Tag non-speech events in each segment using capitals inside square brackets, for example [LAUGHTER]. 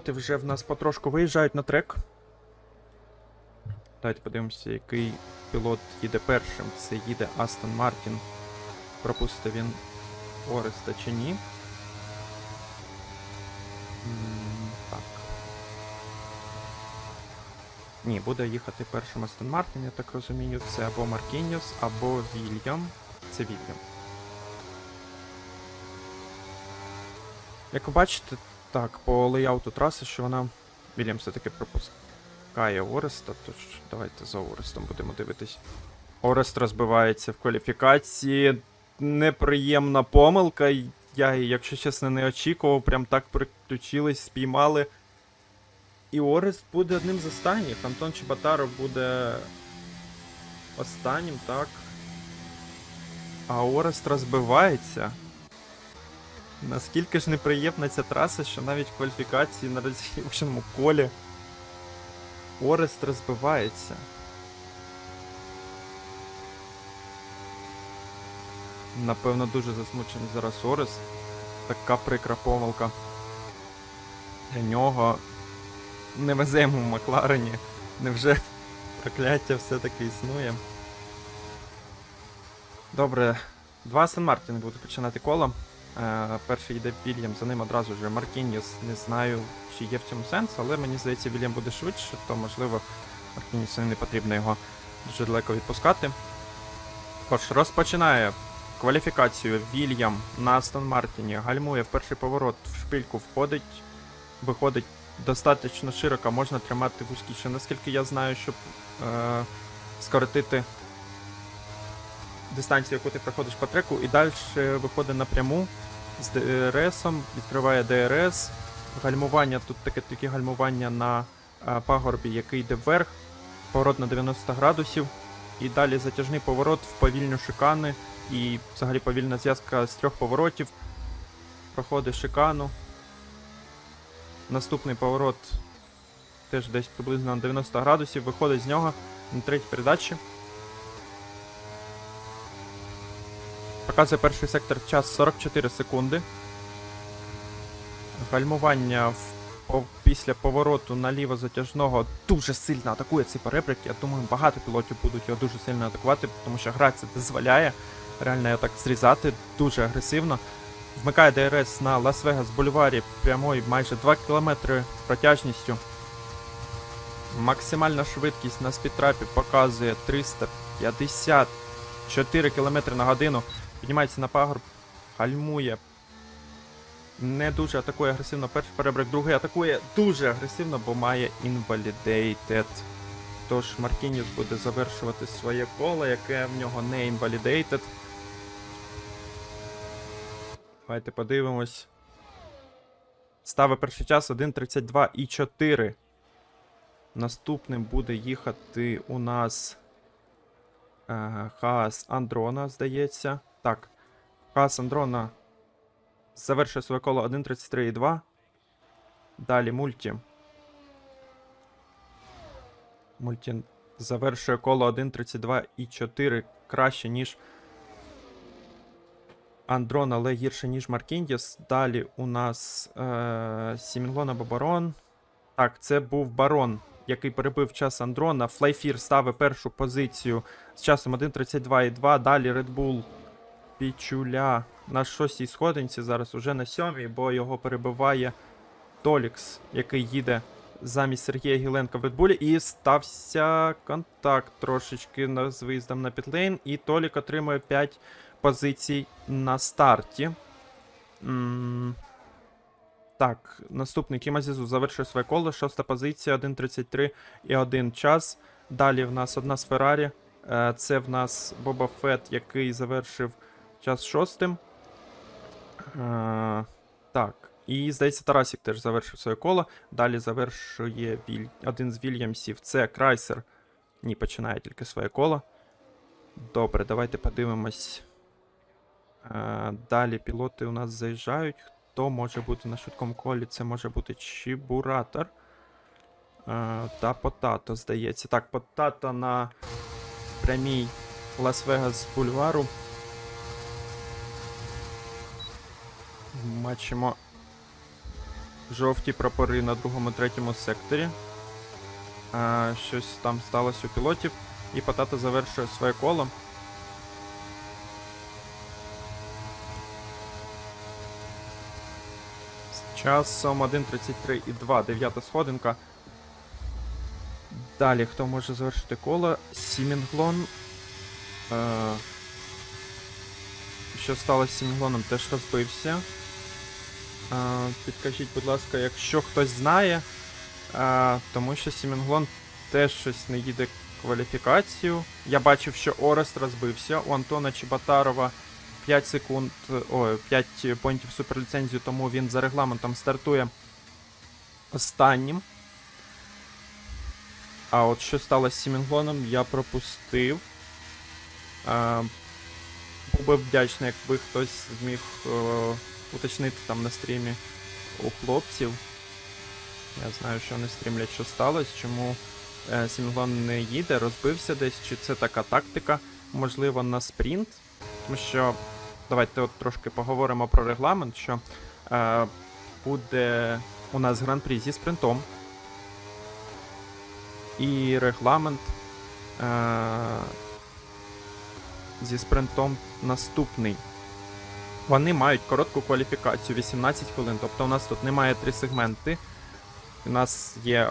Пілоти вже в нас потрошку виїжджають на трек. Давайте подивимося, який пілот їде першим. Це їде Астон Мартін. Пропустить він Ореста чи ні. Так. Ні, буде їхати першим Астон Мартін, я так розумію. Це або Маркініус, або Вільям. Це Вільям. Як ви бачите, так, по лейауту траси, що вона. Вільям все-таки пропускає Ореста, тож давайте за Орестом будемо дивитись. Орест розбивається в кваліфікації. Неприємна помилка. Я, якщо чесно, не очікував, прям так приключились, спіймали. І Орест буде одним з останніх. Антон Чеботаров буде останнім, так. А Орест розбивається. Наскільки ж неприємна ця траса, що навіть кваліфікації на розвивченому колі Орест розбивається. Напевно, дуже засмучений зараз Орест. Така прикра помилка. Для нього не везе йому в Макларені. Невже прокляття все-таки існує? Добре, два Сан Мартіни будуть починати коло. Е, перший йде Вільям, за ним одразу вже Маркініус. Не знаю, чи є в цьому сенс, але мені здається, Вільям буде швидше, то можливо Маркініусу не потрібно його дуже далеко відпускати. Тож, розпочинає кваліфікацію Вільям на Астон Мартіні, гальмує в перший поворот, в шпильку входить, виходить достатньо широко, можна тримати вузькіше, наскільки я знаю, щоб е, скоротити дистанцію, яку ти проходиш по треку, і далі виходить напряму з ДРСом, відкриває ДРС. Гальмування, тут таке таке гальмування на а, пагорбі, який йде вверх, поворот на 90 градусів, і далі затяжний поворот в повільну шикани, і взагалі повільна зв'язка з трьох поворотів. Проходить шикану. Наступний поворот теж десь приблизно на 90 градусів, виходить з нього на третій передачі. Показує перший сектор час 44 секунди. Гальмування після повороту наліво затяжного дуже сильно атакує цей перебрик. Я думаю, багато пілотів будуть його дуже сильно атакувати, тому що гра це дозволяє реально так зрізати дуже агресивно. Вмикає ДРС на Лас-Вегас бульварі прямої майже 2 км протяжністю. Максимальна швидкість на спідтрапі показує 354 км на годину. Піднімається на пагорб, гальмує. Не дуже атакує агресивно. Перший перебрик, другий атакує дуже агресивно, бо має Invalidated. Тож Маркініус буде завершувати своє коло, яке в нього не Invalidated. Давайте подивимось. Стави перший час 1.32 і 4. Наступним буде їхати у нас е, Хаас Андрона, здається. Так. Хаас Андрона завершує своє коло 1.33,2. Далі мульті. Мульті завершує коло 1.32,4 краще, ніж Андрон, але гірше, ніж Маркіндіс. Далі у нас е, Сімінлон або Барон. Так, це був Барон, який перебив час Андрона. Флайфір ставить першу позицію з часом 1.32,2. Далі Red Bull Пічуля на шостій сходинці, зараз уже на сьомій, бо його перебиває Толікс, який їде замість Сергія Гіленка в Редбулі. І стався контакт трошечки з виїздом на підлейн. І Толік отримує 5 позицій на старті. М, Так, наступний Кімазізу завершує своє коло. Шоста позиція, 1.33 і 1 час. Далі в нас одна з Феррарі. Е, Це в нас Боба Фет, який завершив час шостим. Е, Так. І, здається, Тарасік теж завершив своє коло. Далі завершує Віль... один з Вільямсів. Це Крайсер. Ні, починає тільки своє коло. Добре, давайте подивимось. Е, Далі пілоти у нас заїжджають. Хто може бути на швидкому колі? Це може бути Чібуратор. Е, Та Потато, здається. Так, Потато на прямій Лас-Вегас бульвару. Бачимо. жовті прапори на другому, третьому секторі. Е, щось там сталося у пілотів. І Потато завершує своє коло. З часом 1.33 і 2, дев'ята сходинка. Далі, хто може завершити коло? Сімінглон. Е, що сталося з Сімінглоном, теж розбився. Підкажіть, будь ласка, якщо хтось знає, тому що Сімінглон теж щось не їде кваліфікацію. Я бачив, що Орест розбився. У Антона Чеботарова 5 секунд, ой, 5 поінтів суперліцензію, тому він за регламентом стартує останнім. А от що сталося з Сімінглоном, я пропустив. Був би вдячний, якби хтось зміг е, уточнити там на стрімі у хлопців. Я знаю, що вони стрімлять, що сталося, чому е, Сімінглон не їде, розбився десь, чи це така тактика, можливо, на спринт. Тому що давайте от трошки поговоримо про регламент, що е, буде у нас гран-прі зі спринтом. І регламент е, зі спринтом наступний. Вони мають коротку кваліфікацію 18 хвилин. Тобто у нас тут немає три сегменти. У нас є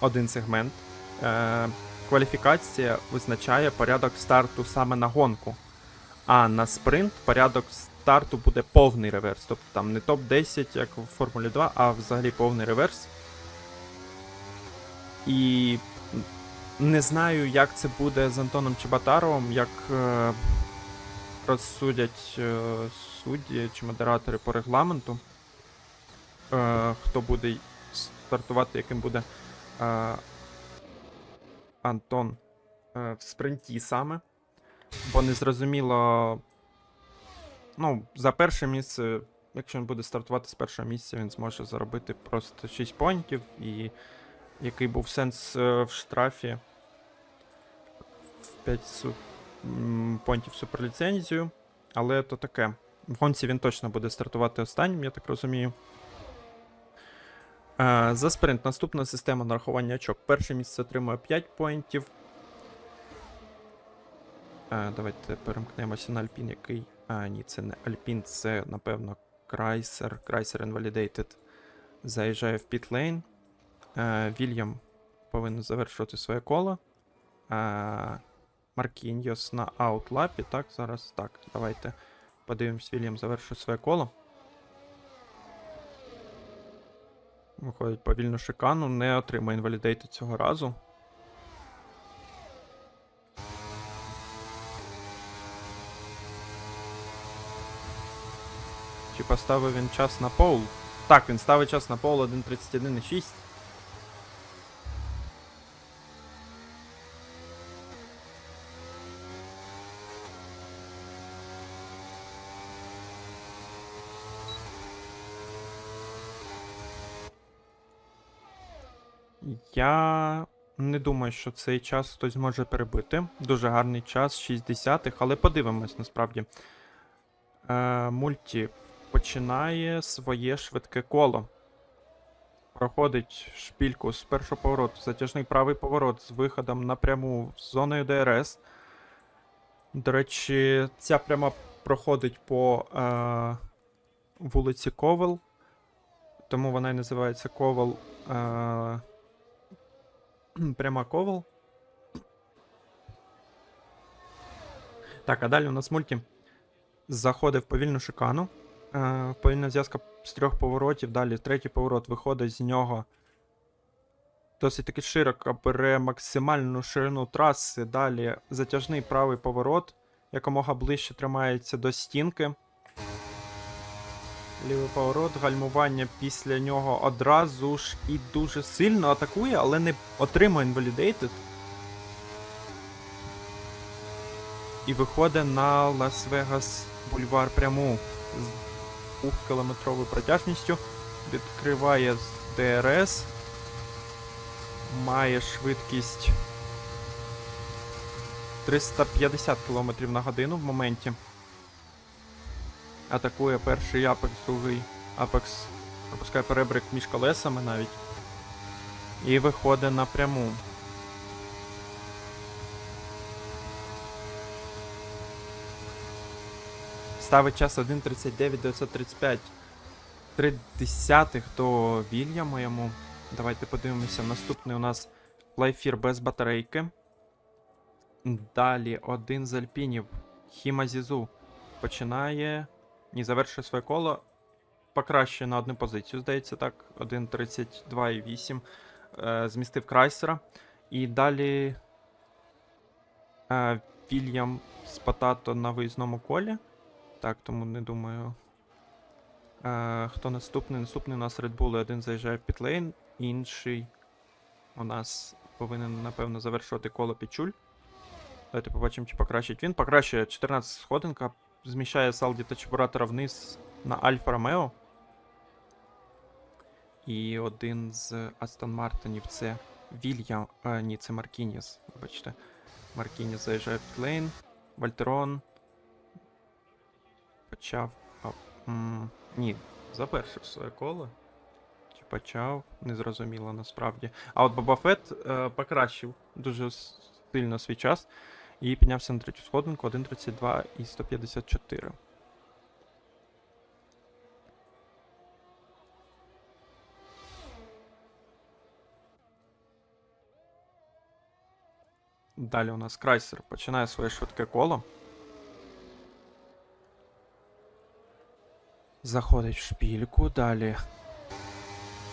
один сегмент. Е, кваліфікація визначає порядок старту саме на гонку. А на спринт порядок старту буде повний реверс. Тобто там не топ-10, як в Формулі 2, а взагалі повний реверс. І не знаю, як це буде з Антоном Чеботаровим, як е, розсудять е, судді чи модератори по регламенту. Е, хто буде стартувати, яким буде е, Антон е, в спринті саме. Бо не зрозуміло. Ну, за перше місце, якщо він буде стартувати з першого місця, він зможе заробити просто 6 поінтів. І який був сенс е, в штрафі в 5 су... понтів суперліцензію. Але то таке. В гонці він точно буде стартувати останнім, я так розумію. Е, за спринт наступна система нарахування очок. Перше місце отримує 5 поінтів. Е, давайте перемкнемося на Альпін, який. А, ні, це не Альпін, це, напевно, Крайсер. Крайсер Invalidated заїжджає в пітлейн. Е, Вільям повинен завершувати своє коло. Е, Маркіньос на аутлапі. Так, зараз так. Давайте подивимось, Вільям завершує своє коло. Виходить повільно шикану, не отримає інвалідейти цього разу. Чи поставив він час на пол? Так, він ставить час на пол 1.31.6. Я не думаю, що цей час хтось зможе перебити. Дуже гарний час, 60-х, але подивимось насправді. Е, мульті починає своє швидке коло. Проходить шпільку з першого повороту, затяжний правий поворот з виходом напряму з зоною ДРС. До речі, ця пряма проходить по е, вулиці Ковел. Тому вона і називається Ковел. Е, [CLEARS THROAT] пряма Ковел. Так, а далі у нас мульті заходить в повільну шикану. Е, повільна зв'язка з трьох поворотів. Далі третій поворот виходить з нього. Досить таки широко бере максимальну ширину траси. Далі затяжний правий поворот, якомога ближче тримається до стінки. Лівий поворот, гальмування після нього одразу ж і дуже сильно атакує, але не отримує Invalidated. І виходить на Лас-Вегас бульвар пряму з 2-кілометровою протяжністю. Відкриває ДРС. Має швидкість 350 км на годину в моменті. Атакує перший Apex, другий Apex Пропускає перебрик між колесами навіть. І виходить напряму. Ставить час 1.39.935. Три десятих до Вільяма йому. Давайте подивимося. Наступний у нас Флайфір без батарейки. Далі один з альпінів. Хіма Зізу починає. Ні, завершує своє коло. Покращує на одну позицію, здається, так. 1.32,8. Е, змістив Крайсера. І далі. Е, Вільям з Потато на виїзному колі. Так, тому не думаю. Е, хто наступний? Наступний у нас Red Bull, один заїжджає в підлейн, інший у нас повинен, напевно, завершувати коло Пічуль. Давайте побачимо, чи покращить він. Покращує 14 сходинка, зміщає Салді та Чебуратора вниз на Альфа Ромео. І один з Астон Мартинів це Вільям. А, ні, це Маркініс. Вибачте. Маркініс заїжджає в підлейн. Вальтерон. Почав. А, м, ні, завершив своє коло. Чи почав? Незрозуміло насправді. А от Боба Фет е, покращив дуже сильно свій час. І піднявся на третю сходинку 1.32 і 154. Далі у нас Крайсер починає своє швидке коло. Заходить в шпільку, далі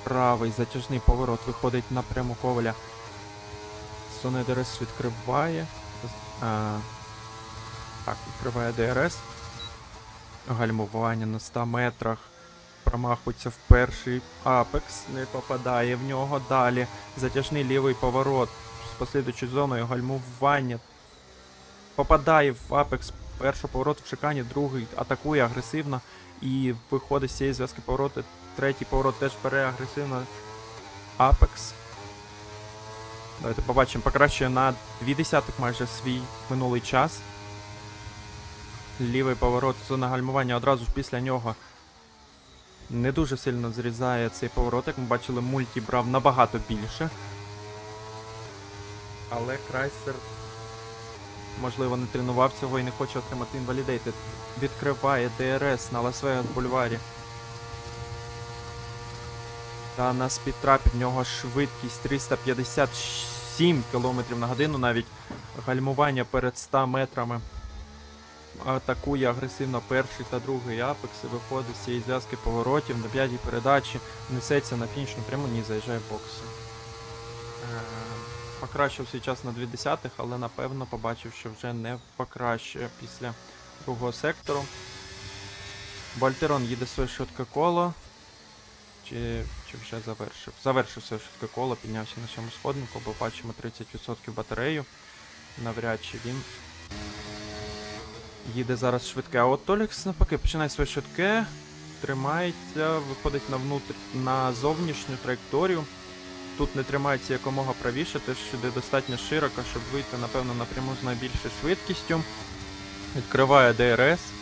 правий затяжний поворот виходить на пряму коваля. Соне ДРС відкриває. А, так, відкриває ДРС. Гальмування на 100 метрах. Промахується в перший апекс, не попадає в нього. Далі затяжний лівий поворот з послідуючою зоною гальмування. Попадає в апекс перший поворот в шикані, другий атакує агресивно і виходить з цієї зв'язки повороти. Третій поворот теж бере агресивно апекс. Давайте побачимо, покращує на 2 десятих майже свій минулий час. Лівий поворот, зона гальмування одразу ж після нього не дуже сильно зрізає цей поворот. Як ми бачили, мульті брав набагато більше. Але Крайсер, можливо, не тренував цього і не хоче отримати інвалідейти. Відкриває ДРС на Лас-Вегас бульварі. Та на спідтрапі в нього швидкість 357 км на годину навіть. Гальмування перед 100 метрами. Атакує агресивно перший та другий апекс і виходить з цієї зв'язки поворотів на п'ятій передачі, несеться на фінішну пряму, ні, заїжджає в бокси. Е, Покращив свій час на 2 десятих, але напевно побачив, що вже не покращує після другого сектору. Вольтерон їде своє швидке коло. Чи, чи вже завершив? Завершив своє швидке коло, піднявся на цьому сходнику, бо бачимо 30% батарею. Навряд чи він їде зараз швидке. А от Толікс навпаки починає своє швидке, тримається, виходить на внутр... на зовнішню траєкторію. Тут не тримається якомога правіше, теж сюди достатньо широко, щоб вийти, напевно, напряму з найбільшою швидкістю. Відкриває ДРС.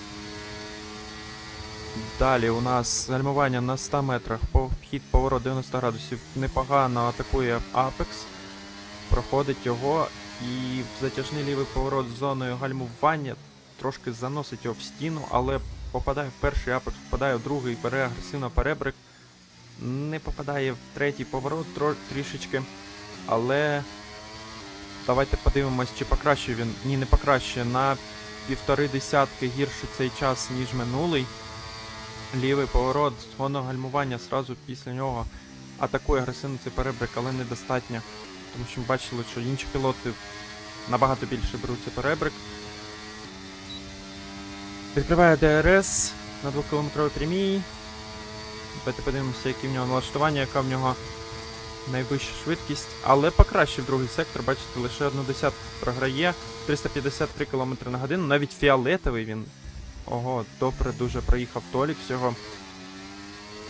Далі у нас гальмування на 100 метрах, вхід поворот 90 градусів. Непогано атакує Apex. Проходить його і затяжний лівий поворот з зоною гальмування трошки заносить його в стіну, але попадає в перший Apex, попадає в другий, бере агресивно перебрик. Не попадає в третій поворот трішечки. Але давайте подивимось, чи покращує він. Ні, не покращує. На півтори десятки гірше цей час, ніж минулий. Лівий поворот, зону гальмування сразу після нього атакує агресивно цей перебрик, але недостатньо. Тому що ми бачили, що інші пілоти набагато більше беруть цей перебрик. Відкриває ДРС на 2-кілометровій прямій. Давайте подивимося, які в нього налаштування, яка в нього найвища швидкість. Але покращив другий сектор, бачите, лише одну десятку програє. 353 км на годину. Навіть фіолетовий він. Ого, добре дуже проїхав Толік всього.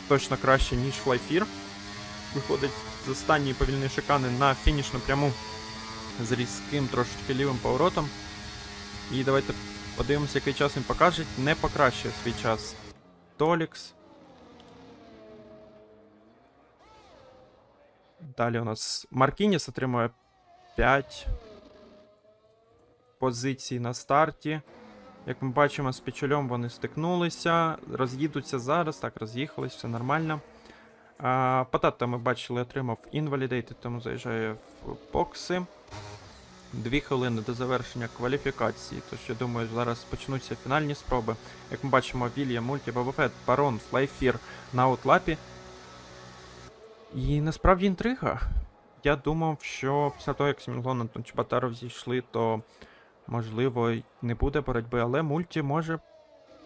Точно краще, ніж Флайфір. Виходить з останньої повільної шикани на фінішну пряму з різким трошечки лівим поворотом. І давайте подивимося, який час він покаже. Не покращує свій час Толікс. Далі у нас Маркініс отримує 5 позицій на старті. Як ми бачимо, з Пічольом вони стикнулися, роз'їдуться зараз, так, роз'їхались, все нормально. А, Потата ми бачили, отримав Invalidated, тому заїжджає в бокси. Дві хвилини до завершення кваліфікації. Тож я думаю, зараз почнуться фінальні спроби. Як ми бачимо, Вільям, Мульті, Бабафет, Барон, Флайфір на аутлапі. І насправді інтрига. Я думав, що після того, як Сімінглон та Чебатаров зійшли, то можливо не буде боротьби, але мульті може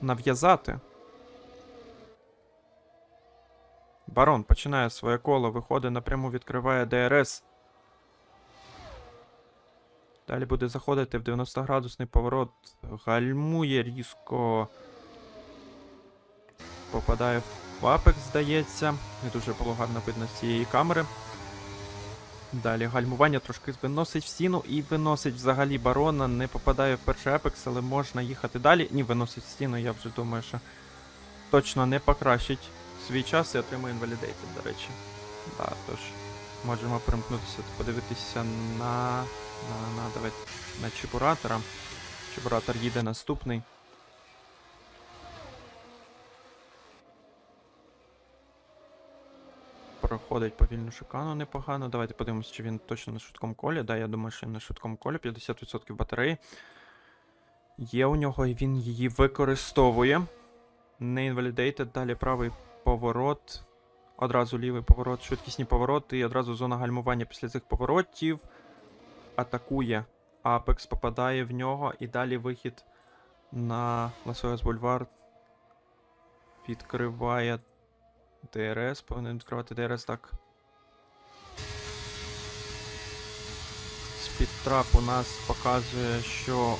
нав'язати. Барон починає своє коло, виходить напряму, відкриває ДРС. Далі буде заходити в 90-градусний поворот. Гальмує різко. Попадає в апекс, здається. Не дуже було гарно видно з цієї камери. Далі гальмування трошки виносить в стіну і виносить взагалі барона. Не попадає в перший апекс, але можна їхати далі. Ні, виносить в стіну, я вже думаю, що точно не покращить свій час і отримує інвалідейтед, до речі. Да, тож, можемо перемкнутися, подивитися на. на, на, давайте, на Чебуратора. Чебуратор їде наступний. Проходить повільну шикану непогано. Давайте подивимося, чи він точно на швидкому колі. Да, я думаю, що він на швидкому колі. 50% батареї. Є у нього, і він її використовує. Не invalidated, далі правий поворот. Одразу лівий поворот, швидкісні повороти, і одразу зона гальмування після цих поворотів. Атакує. Апекс попадає в нього, і далі вихід на Лас-Вегас Бульвар. Відкриває ДРС, повинен відкривати ДРС так. Спідтрап у нас показує, що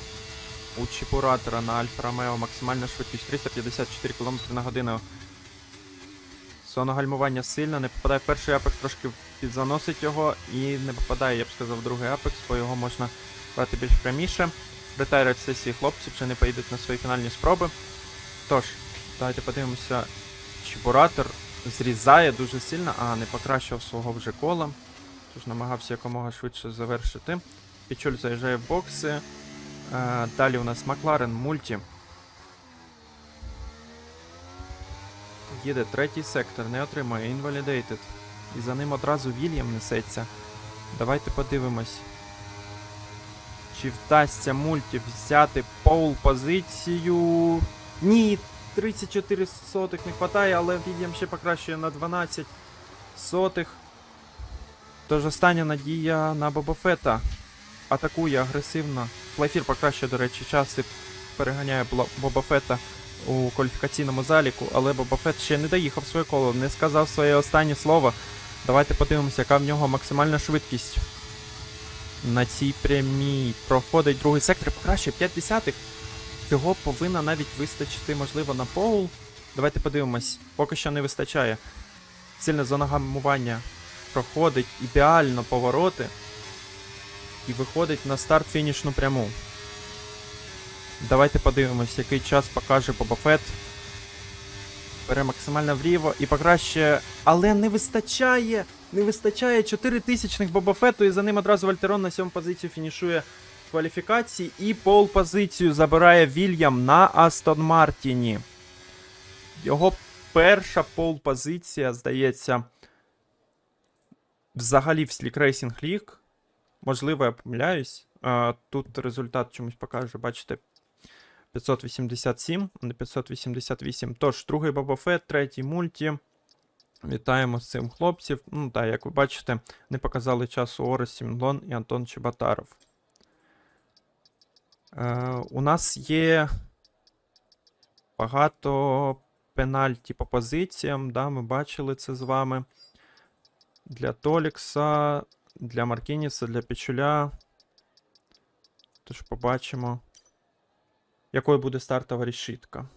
у чіпуратора на Альфа Ромео максимальна швидкість 354 км на годину. Зона гальмування сильна, не попадає перший апекс, трошки підзаносить його і не попадає, я б сказав, другий апекс, бо його можна брати більш пряміше. Ретайрять сесії хлопці, вже не поїдуть на свої фінальні спроби. Тож, давайте подивимося. Чебуратор зрізає дуже сильно, а не покращив свого вже кола. Тож намагався якомога швидше завершити. Пічоль заїжджає в бокси. Е, далі у нас Макларен мульті. Їде третій сектор, не отримує Invalidated. І за ним одразу Вільям несеться. Давайте подивимось. Чи вдасться мульті взяти пол позицію? Ні, 34 сотих не вистачає, але Вільям ще покращує на 12 сотих. Тож остання надія на Бобофета. Атакує агресивно. Флайфір покращує, до речі, час і переганяє Бобофета у кваліфікаційному заліку, але Бобофет ще не доїхав своє коло, не сказав своє останнє слово. Давайте подивимося, яка в нього максимальна швидкість. На цій прямій проходить другий сектор, покращує 5 десятих. Цього повинно навіть вистачити, можливо, на поул. Давайте подивимось. Поки що не вистачає. Сильна зонагамування проходить ідеально повороти. І виходить на старт фінішну пряму. Давайте подивимось, який час покаже Боба Фетт. Бере максимально вліво і покраще. Але не вистачає! Не вистачає 4 тисячних Боба Фетту, і за ним одразу Вальтерон на сьому позицію фінішує кваліфікації. І пол позицію забирає Вільям на Астон Мартіні. Його перша пол позиція, здається, взагалі в Slick Racing League. Можливо, я помиляюсь. Тут результат чомусь покаже, бачите. 587, а не 588. Тож, другий Боба Фетт, третій мульті. Вітаємо з цим хлопців. Ну, так, як ви бачите, не показали часу Орес Сімлон і Антон Чеботаров. Е, у нас є багато пенальті по позиціям. Да, ми бачили це з вами. Для Толікса, для Маркініса, для Пічуля. Тож побачимо, якою буде стартова решітка.